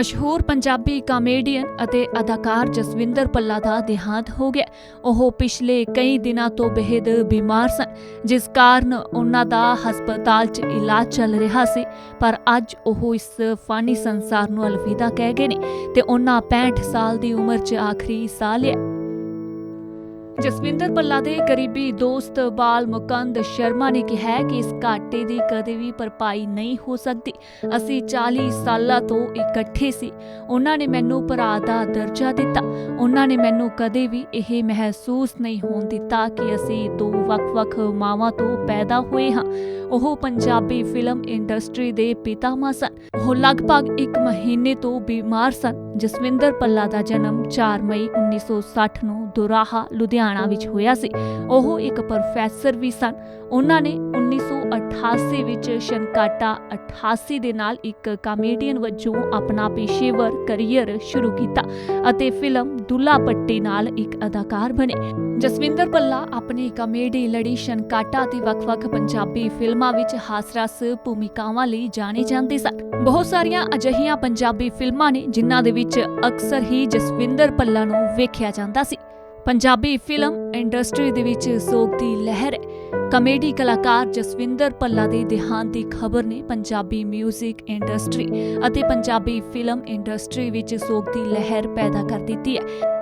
ਮਸ਼ਹੂਰ ਪੰਜਾਬੀ ਕਾਮੇਡੀਅਨ ਅਤੇ ਅਦਾਕਾਰ ਜਸਵਿੰਦਰ ਪੱਲਾ ਦਾ ਦੇਹਾਂਤ ਹੋ ਗਿਆ। ਉਹ ਪਿਛਲੇ ਕਈ ਦਿਨਾਂ ਤੋਂ ਬੇਹਦ ਬਿਮਾਰ ਸਨ, ਜਿਸ ਕਾਰਨ ਉਹਨਾਂ ਦਾ ਹਸਪਤਾਲ 'ਚ ਇਲਾਜ ਚੱਲ ਰਿਹਾ ਸੀ, ਪਰ ਅੱਜ ਉਹ ਇਸ ਫਾਨੀ ਸੰਸਾਰ ਨੂੰ ਅਲਵਿਦਾ ਕਹਿ ਗਏ ਨੇ ਤੇ ਉਹਨਾਂ 65 ਸਾਲ ਦੀ ਉਮਰ 'ਚ ਆਖਰੀ ਸਾਹ ਲਿਆ। ਜਸਵਿੰਦਰ ਪੱਲਾ ਦੇ ਕਰੀਬੀ ਦੋਸਤ ਬਾਲ ਮੁਕੰਦ ਸ਼ਰਮਾ ਨੇ ਕਿਹਾ ਕਿ ਇਸ ਘਾਟੇ ਦੀ ਕਦੇ ਵੀ ਭਰਪਾਈ ਨਹੀਂ ਹੋ ਸਕਦੀ। ਅਸੀਂ 40 ਸਾਲਾਂ ਤੋਂ ਇਕੱਠੇ ਸੀ। ਉਹਨਾਂ ਨੇ ਮੈਨੂੰ ਭਰਾ ਦਾ ਦਰਜਾ ਦਿੱਤਾ। ਉਹਨਾਂ ਨੇ ਮੈਨੂੰ ਕਦੇ ਵੀ ਇਹ ਮਹਿਸੂਸ ਨਹੀਂ ਹੋਣ ਦਿੱਤਾ ਕਿ ਅਸੀਂ ਦੋ ਵੱਖ-ਵੱਖ ਮਾਵਾਂ ਤੋਂ ਪੈਦਾ ਹੋਏ ਹਾਂ। ਉਹ ਪੰਜਾਬੀ ਫਿਲਮ ਇੰਡਸਟਰੀ ਦੇ ਪਿਤਾਮਾ ਸਨ। ਉਹ ਲਗਭਗ 1 ਮਹੀਨੇ ਤੋਂ ਬਿਮਾਰ ਸਨ। ਜਸਵਿੰਦਰ ਪੱਲਾ ਦਾ ਜਨਮ 4 ਮਈ 1960 ਨੂੰ ਦੁਰਾਹਾ, ਲੁਧਿਆਣਾ ਵਿੱਚ ਹੋਇਆ ਸੀ। ਉਹ ਇੱਕ ਪ੍ਰੋਫੈਸਰ ਵੀ ਸਨ। ਉਹਨਾਂ ਨੇ 1988 ਵਿੱਚ ਸ਼ਨਕਾਟਾ 88 ਦੇ ਨਾਲ ਇੱਕ ਕਾਮੇਡੀਅਨ ਵਜੋਂ ਆਪਣਾ ਪੇਸ਼ੇਵਰ ਕੈਰੀਅਰ ਸ਼ੁਰੂ ਕੀਤਾ ਅਤੇ ਫਿਲਮ ਦੁੱਲਾ ਪੱਟੀ ਨਾਲ ਇੱਕ ਅਦਾਕਾਰ ਬਣੇ। ਜਸਵਿੰਦਰ ਪੱਲਾ ਆਪਣੀ ਕਾਮੇਡੀ ਲੜੀ ਸ਼ਨਕਾਟਾ ਅਤੇ ਵੱਖ-ਵੱਖ ਪੰਜਾਬੀ ਫਿਲਮਾਂ ਵਿੱਚ ਹਾਸਰਸ ਭੂਮਿਕਾਵਾਂ ਲਈ ਜਾਣੇ ਜਾਂਦੇ ਸਨ। ਬਹੁਤ ਸਾਰੀਆਂ ਅਜਿਹੀਆਂ ਪੰਜਾਬੀ ਫਿਲਮਾਂ ਨੇ ਜਿਨ੍ਹਾਂ ਦੇ ਵਿੱਚ ਅਕਸਰ ਹੀ ਜਸਵਿੰਦਰ ਪੱਲਾ ਨੂੰ ਵੇਖਿਆ ਜਾਂਦਾ ਸੀ। ਪੰਜਾਬੀ ਫਿਲਮ ਇੰਡਸਟਰੀ ਦੇ ਵਿੱਚ ਸੋਗ ਦੀ ਲਹਿਰ ਹੈ। ਕਾਮੇਡੀ ਕਲਾਕਾਰ ਜਸਵਿੰਦਰ ਭੱਲਾ ਦੇ ਦੇਹਾਂਤ ਦੀ ਖਬਰ ਨੇ ਪੰਜਾਬੀ 뮤직 ਇੰਡਸਟਰੀ ਅਤੇ ਪੰਜਾਬੀ ਫਿਲਮ ਇੰਡਸਟਰੀ ਵਿੱਚ ਸੋਗ ਦੀ ਲਹਿਰ ਪੈਦਾ ਕਰ ਦਿੱਤੀ ਹੈ।